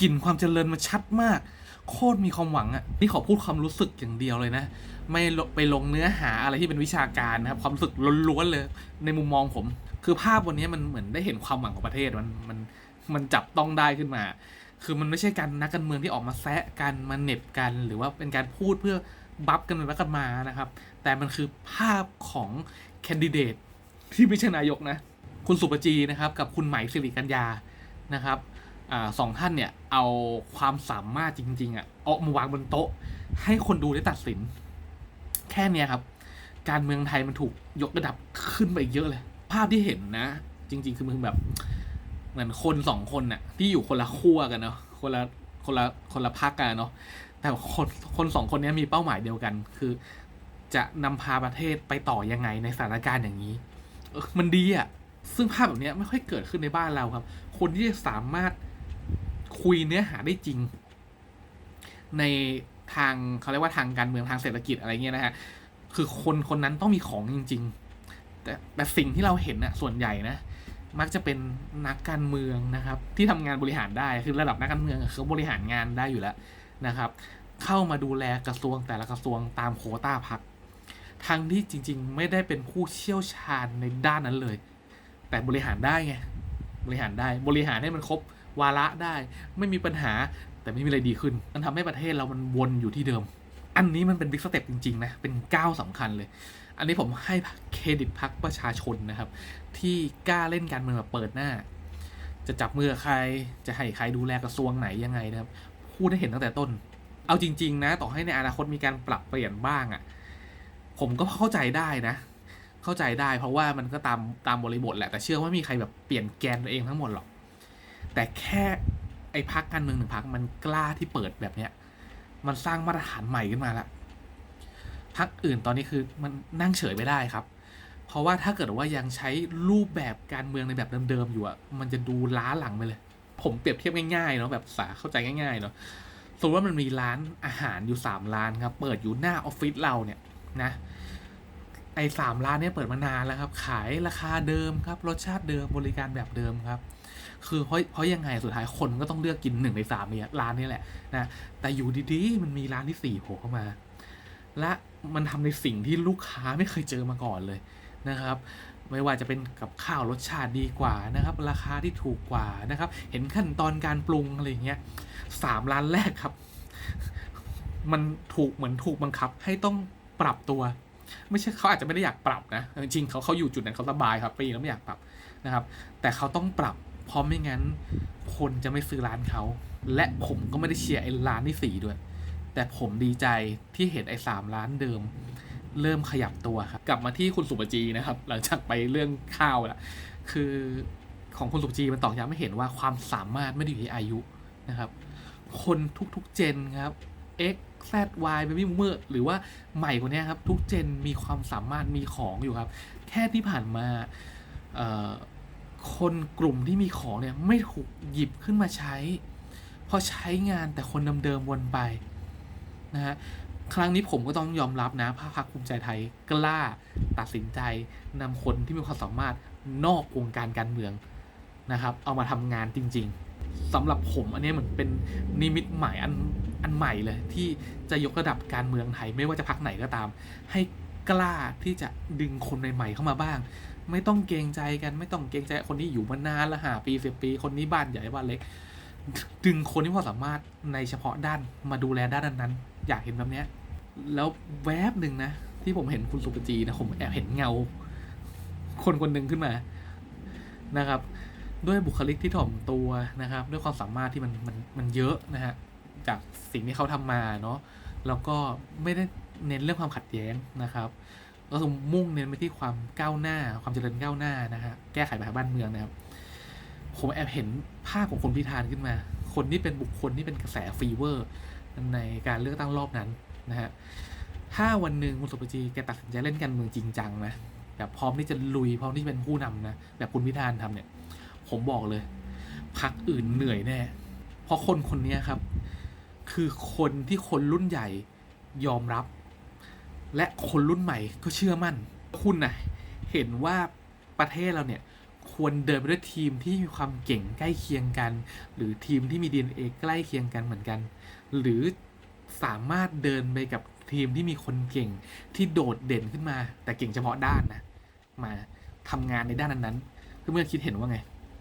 กลิ่นความเจริญมันชัดมาก โคตรมีความหวังอะ่ะนี่ขอพูดความรู้สึกอย่างเดียวเลยนะ ไม่ไปลงเนื้อหาอะไรที่เป็นวิชาการนะครับ ความรู้สึกล้วนๆเลย ในมุมมองผม คือภาพวันนี้มันเหมือนได้เห็นความหวังของประเทศมันมันมันจับต้องได้ขึ้นมา คือมันไม่ใช่การนักการเมืองที่ออกมาแซะกันมาเหน็บกัน หรือว่าเป็นการพูดเพื่อบัฟกันไปบัฟกันมานะครับ แต่มันคือภาพของแคนดิเดตที่ไม่ใช่นายกนะ คุณสุปจีนะครับ กับคุณไหมสิริกัญญานะครับ อสองท่านเนี่ยเอาความสามารถจริง ๆอะ่ะเอามาวางบนโต๊ะ ให้คนดูได้ตัดสิน แค่เนี้ยครับ การเมืองไทยมันถูกยกระดับขึ้นไปเยอะเลย ภาพที่เห็นนะ จริง ๆ คือมันแบบ เหมือนคนสองคนน่ะ ที่อยู่คนละขั้วกันเนาะคนละคนละคนละพักกันเนาะแต่คนคนสองคนนี้มีเป้าหมายเดียวกัน คือ จะนำพาประเทศไปต่อยังไงในสถานการณ์อย่างนี้มันดีอะ่ะซึ่งภาพแบบนี้ไม่ค่อยเกิดขึ้นในบ้านเราครับ คนที่สามารถ คุยเนื้อหาได้จริง ในทางเขาเรียกว่าทางการเมืองทางเศรษฐกิจอะไรเงี้ยนะฮะคือคนคนนั้นต้องมีของจริง ๆ แต่แต่สิ่งที่เราเห็นน่ะส่วนใหญ่นะมักจะเป็นนักการเมืองนะครับ ที่ทำงานบริหารได้คือระดับนักการเมืองเขาบริหารงานได้อยู่แล้วนะครับ เข้ามาดูแลกระทรวงแต่ละกระทรวงตามโคต้าพักทั้งที่จริง ๆ ไม่ได้เป็นผู้เชี่ยวชาญในด้านนั้นเลย แต่บริหารได้ไง บริหารได้ บริหารให้มันครบวาระได้ ไม่มีปัญหาแต่ไม่มีอะไรดีขึ้น มันทำให้ประเทศเรามันวนอยู่ที่เดิม อันนี้มันเป็นบิ๊กสเต็ปจริงๆนะเป็นก้าวสำคัญเลย อันนี้ผมให้เครดิตพักประชาชนนะครับ ที่กล้าเล่นการเมืองแบบเปิดหน้า จะจับมือใครจะให้ใครดูแลกระทรวงไหนยังไงนะครับพูดได้เห็นตั้งแต่ต้น เอาจริง ๆ นะ ต่อให้ในอนาคตมีการปรับเปลี่ยนบ้างอะ่ะผมก็เข้าใจได้นะ เข้าใจได้ เพราะว่ามันก็ตามตามบริบทแหละแต่เชื่อว่าไม่มีใครแบบเปลี่ยนแกนตัวเองทั้งหมดหรอก แต่แค่ไอ้พักการเมืองหนึ่งพักมันกล้าที่เปิดแบบเนี้ย มันสร้างมาตรฐานใหม่ขึ้นมาละพักอื่นตอนนี้คือมันนั่งเฉยไม่ได้ครับ เพราะว่าถ้าเกิดว่ายังใช้รูปแบบการเมืองในแบบเดิมๆอยู่อะมันจะดูล้าหลังไปเลย ผมเปรียบเทียบง่ายๆเนาะแบบสาเข้าใจง่ายๆเนาะสมมติว่ามันมีร้านอาหารอยู่สามร้านครับ เปิดอยู่หน้าออฟฟิศเราเนี่ยนะ ไอ้สามร้านเนี่ยเปิดมานานแล้วครับ ขายราคาเดิมครับ รสชาติเดิมบริการแบบเดิมครับ คือเพราะเพราะยังไงสุดท้ายคนก็ต้องเลือกกินหนึ่งในสามเนี่ยร้านนี้แหละนะแต่อยู่ดีๆมันมีร้านที่สี่โผล่เข้ามา และมันทำในสิ่งที่ลูกค้าไม่เคยเจอมาก่อนเลยนะครับ ไม่ว่าจะเป็นกับข้าวรสชาติดีกว่านะครับ ราคาที่ถูกกว่านะครับ เห็นขั้นตอนการปรุงอะไรเงี้ยสามร้านแรกครับ มันถูกเหมือนถูกบังคับให้ต้องปรับตัว ไม่ใช่เขาอาจจะไม่ได้อยากปรับนะจริงๆเขาเขาอยู่จุดนั้นเขาสบายครับปีแล้วไม่อยากปรับนะครับ แต่เขาต้องปรับเพราะไม่งั้น คนจะไม่ซื้อร้านเขาและผมก็ไม่ได้เชียร์ไอ้ร้านที่สี่ด้วย แต่ผมดีใจที่เห็นไอ้สามร้านเดิม เริ่มขยับตัวครับ กลับมาที่คุณสุปจีนะครับ หลังจากไปเรื่องข้าวแล้วคือของคุณสุปจีมันตอกย้ำไม่เห็นว่าความสามารถไม่ได้อยู่ที่อายุนะครับ คนทุกๆเจนครับ X Z Y Baby Boomer หรือว่าใหม่กว่านี้ครับ ทุกเจนมีความสามารถมีของอยู่ครับ แค่ที่ผ่านมาคนกลุ่มที่มีของเนี่ยไม่ถูกหยิบขึ้นมาใช้พราะใช้งานแต่คนเดิมๆวนไปนะฮะครั้งนี้ผมก็ต้องยอมรับนะภาคภูมิใจไทยกล้าตัดสินใจนำคนที่มีความสามารถนอกวงการการเมืองนะครับ เอามาทำงานจริง ๆ สำหรับผมอันนี้เหมือนเป็นนิมิตหมายอันอันใหม่เลย ที่จะยกระดับการเมืองไทยไม่ว่าจะพักไหนก็ตาม ให้กล้าที่จะดึงคนใหม่ๆเข้ามาบ้าง ไม่ต้องเกรงใจกันไม่ต้องเกรงใจคนที่อยู่มานานละหาปีสิบปี คนนี้บ้านใหญ่บ้านเล็ก ดึงคนที่มีความสามารถในเฉพาะด้านมาดูแลด้านนั้นๆอยากเห็นแบบเนี้ยแล้วแวบหนึ่งนะ ที่ผมเห็นคุณสุปจีนะผมแอบเห็นเงา คนคนหนึ่งขึ้นมานะครับ ด้วยบุคลิกที่ถ่อมตัวนะครับ ด้วยความสามารถที่มันมันมันเยอะนะฮะจากสิ่งที่เขาทำมาเนาะแล้วก็ไม่ได้เน้นเรื่องความขัดแย้งนะครับก็คือมุ่งเน้นไปที่ความก้าวหน้า ความเจริญก้าวหน้านะฮะแก้ไขปัญหาบ้านเมืองนะครับผมแอบเห็นภาพของคนพิธานขึ้นมา คนที่เป็นบุคคลที่เป็นกระแสฟีเวอร์ ในการเลือกตั้งรอบนั้นนะฮะถ้าวันหนึ่งคุณสุปจีแกตัดสินใจเล่นการเมืองจริงจังนะแบบพร้อมที่จะลุยพร้อมที่จะเป็นผู้นำนะแบบคุณพิธานทำเนี่ย ผมบอกเลยพักอื่นเหนื่อยแน่ เพราะคนคนนี้ครับ คือคนที่คนรุ่นใหญ่ยอมรับ และคนรุ่นใหม่ก็เชื่อมั่น คุณนะเห็นว่าประเทศเราเนี่ยควรเดินไปด้วยทีมที่มีความเก่งใกล้เคียงกัน หรือทีมที่มี DNA ใกล้เคียงกันเหมือนกัน หรือสามารถเดินไปกับทีมที่มีคนเก่งที่โดดเด่นขึ้นมา แต่เก่งเฉพาะด้านนะมาทำงานในด้านนั้นๆเพื่อนๆคิดเห็นว่าไง